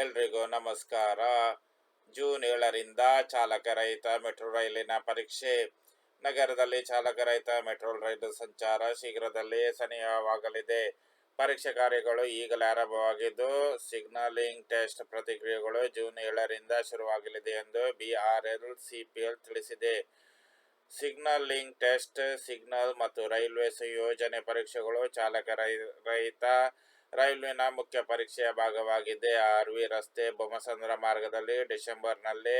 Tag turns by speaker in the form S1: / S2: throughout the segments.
S1: ಎಲ್ರಿಗೂ ನಮಸ್ಕಾರ. ಜೂನ್ ಏಳರಿಂದ ಚಾಲಕ ರಹಿತ ಮೆಟ್ರೋ ರೈಲಿನ ಪರೀಕ್ಷೆ. ನಗರದಲ್ಲಿ ಚಾಲಕ ರಹಿತ ಮೆಟ್ರೋ ರೈಲು ಸಂಚಾರ ಶೀಘ್ರದಲ್ಲೇ ಸನಿಹವಾಗಲಿದೆ. ಪರೀಕ್ಷೆ ಕಾರ್ಯಗಳು ಈಗಲೇ ಆರಂಭವಾಗಿದ್ದು, ಸಿಗ್ನಲಿಂಗ್ ಟೆಸ್ಟ್ ಪ್ರತಿಕ್ರಿಯೆಗಳು ಜೂನ್ ಏಳರಿಂದ ಶುರುವಾಗಲಿದೆ ಎಂದು ಬಿಆರ್ಎಲ್ ಸಿಪಿಎಲ್ ತಿಳಿಸಿದೆ. ಸಿಗ್ನಲಿಂಗ್ ಟೆಸ್ಟ್, ಸಿಗ್ನಲ್ ಮತ್ತು ರೈಲ್ವೆ ಸಂಯೋಜನೆ ಪರೀಕ್ಷೆಗಳು ಚಾಲಕ ರಹಿತ ರೈಲ್ವೆನ ಮುಖ್ಯ ಪರೀಕ್ಷೆಯ ಭಾಗವಾಗಿದೆ. ಆರ್ ವಿ ರಸ್ತೆ ಬೊಮ್ಮಸಂದ್ರ ಮಾರ್ಗದಲ್ಲಿ ಡಿಸೆಂಬರ್ನಲ್ಲಿ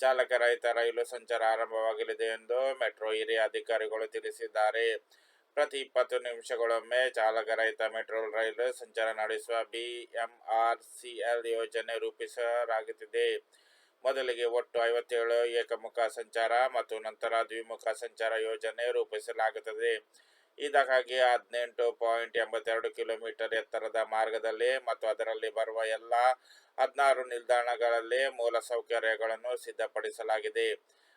S1: ಚಾಲಕ ರಹಿತ ರೈಲು ಸಂಚಾರ ಆರಂಭವಾಗಲಿದೆ ಎಂದು ಮೆಟ್ರೋ ಹಿರಿಯ ಅಧಿಕಾರಿಗಳು ತಿಳಿಸಿದ್ದಾರೆ. ಪ್ರತಿ ಇಪ್ಪತ್ತು ನಿಮಿಷಗಳೊಮ್ಮೆ ಚಾಲಕ ರಹಿತ ಮೆಟ್ರೋ ರೈಲು ಸಂಚಾರ ನಡೆಸುವ ಬಿಎಂಆರ್ಸಿಎಲ್ ಯೋಜನೆ ರೂಪಿಸಲಾಗುತ್ತಿದೆ. ಮೊದಲಿಗೆ ಒಟ್ಟು ಐವತ್ತೇಳು ಏಕಮುಖ ಸಂಚಾರ ಮತ್ತು ನಂತರ ದ್ವಿಮುಖ ಸಂಚಾರ ಯೋಜನೆ ರೂಪಿಸಲಾಗುತ್ತದೆ. ಇದಕ್ಕಾಗಿ ಹದಿನೆಂಟು ಪಾಯಿಂಟ್ ಎಂಬತ್ತೆರಡು ಕಿಲೋಮೀಟರ್ ಎತ್ತರದ ಮಾರ್ಗದಲ್ಲಿ ಮತ್ತು ಅದರಲ್ಲಿ ಬರುವ ಎಲ್ಲ ಹದಿನಾರು ನಿಲ್ದಾಣಗಳಲ್ಲಿ ಮೂಲ ಸೌಕರ್ಯಗಳನ್ನು ಸಿದ್ಧಪಡಿಸಲಾಗಿದೆ.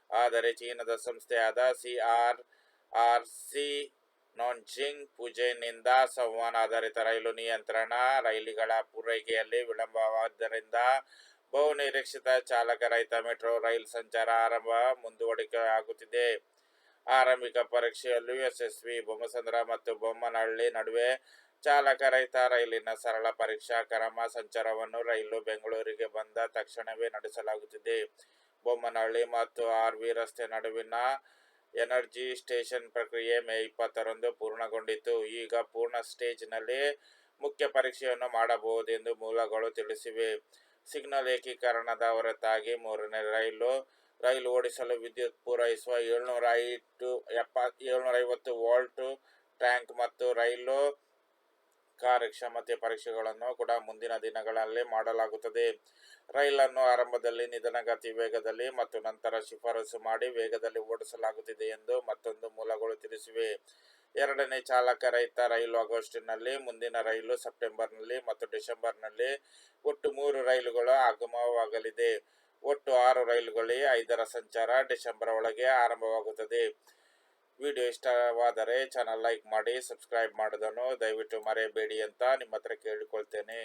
S1: ಆದರೆ ಚೀನಾದ ಸಂಸ್ಥೆಯಾದ C R R C Nanjing ಪೂಜೆನಿಂದ ಸಂವಹನ ಆಧಾರಿತ ರೈಲು ನಿಯಂತ್ರಣ ರೈಲುಗಳ ಪೂರೈಕೆಯಲ್ಲಿ ವಿಳಂಬವಾದ್ದರಿಂದ ಬಹು ನಿರೀಕ್ಷಿತ ಚಾಲಕ ರಹಿತ ಮೆಟ್ರೋ ರೈಲು ಸಂಚಾರ ಆರಂಭ ಮುಂದೂಡಿಕೆಯಾಗುತ್ತಿದೆ ಆರಂಭಿಕ ಪರೀಕ್ಷೆಯಲ್ಲೂ ಯಶಸ್ವಿ. ಬೊಮ್ಮಸಂದ್ರ ಮತ್ತು ಬೊಮ್ಮನಹಳ್ಳಿ ನಡುವೆ ಚಾಲಕ ರಹಿತ ರೈಲಿನ ಸರಳ ಪರೀಕ್ಷಾ ಕ್ರಮ ಸಂಚಾರವನ್ನು ರೈಲು ಬೆಂಗಳೂರಿಗೆ ಬಂದ ತಕ್ಷಣವೇ ನಡೆಸಲಾಗುತ್ತಿದೆ. ಬೊಮ್ಮನಹಳ್ಳಿ ಮತ್ತು ಆರ್ ವಿ ರಸ್ತೆ ನಡುವಿನ ಎನರ್ಜಿ ಸ್ಟೇಷನ್ ಪ್ರಕ್ರಿಯೆ ಮೇ ಇಪ್ಪತ್ತರಂದು ಪೂರ್ಣಗೊಂಡಿತು ಈಗ ಪೂರ್ಣ ಸ್ಟೇಜ್ನಲ್ಲಿ ಮುಖ್ಯ ಪರೀಕ್ಷೆಯನ್ನು ಮಾಡಬಹುದೆಂದು ಮೂಲಗಳು ತಿಳಿಸಿವೆ. ಸಿಗ್ನಲ್ ಏಕೀಕರಣದ ಹೊರತಾಗಿ ಮೂರನೇ ರೈಲು ರೈಲು ಓಡಿಸಲು ವಿದ್ಯುತ್ ಪೂರೈಸುವ ಏಳ್ನೂರ ಐಟು ಎಪ್ಪ ಏಳ್ನೂರ ಐವತ್ತು ವೋಲ್ಟ್ ಟ್ಯಾಂಕ್ ಮತ್ತು ರೈಲು ಕಾರ್ಯಕ್ಷಮತೆ ಪರೀಕ್ಷೆಗಳನ್ನು ಕೂಡ ಮುಂದಿನ ದಿನಗಳಲ್ಲಿ ಮಾಡಲಾಗುತ್ತದೆ. ರೈಲನ್ನು ಆರಂಭದಲ್ಲಿ ನಿಧಾನಗತಿ ವೇಗದಲ್ಲಿ ಮತ್ತು ನಂತರ ಶಿಫಾರಸು ಮಾಡಿ ವೇಗದಲ್ಲಿ ಓಡಿಸಲಾಗುತ್ತಿದೆ ಎಂದು ಮತ್ತೊಂದು ಮೂಲಗಳು ತಿಳಿಸಿವೆ. ಎರಡನೇ ಚಾಲಕ ರಹಿತ ರೈಲು ಆಗಸ್ಟ್ನಲ್ಲಿ, ಮುಂದಿನ ರೈಲು ಸೆಪ್ಟೆಂಬರ್ನಲ್ಲಿ ಮತ್ತು ಡಿಸೆಂಬರ್ನಲ್ಲಿ ಒಟ್ಟು ಮೂರು ರೈಲುಗಳು ಆಗಮನವಾಗಲಿದೆ ಒಟ್ಟು ಆರು ರೈಲುಗಳಿಗೆ ಐದರ ಸಂಚಾರ ಡಿಸೆಂಬರ್ ಒಳಗೆ ಆರಂಭವಾಗುತ್ತದೆ. ವಿಡಿಯೋ ಇಷ್ಟವಾದರೆ ಚಾನಲ್ ಲೈಕ್ ಮಾಡಿ, ಸಬ್ಸ್ಕ್ರೈಬ್ ಮಾಡೋದನ್ನು ದಯವಿಟ್ಟು ಮರೆಯಬೇಡಿ ಅಂತ ನಿಮ್ಮ ಹತ್ರ ಕೇಳಿಕೊಳ್ತೇನೆ.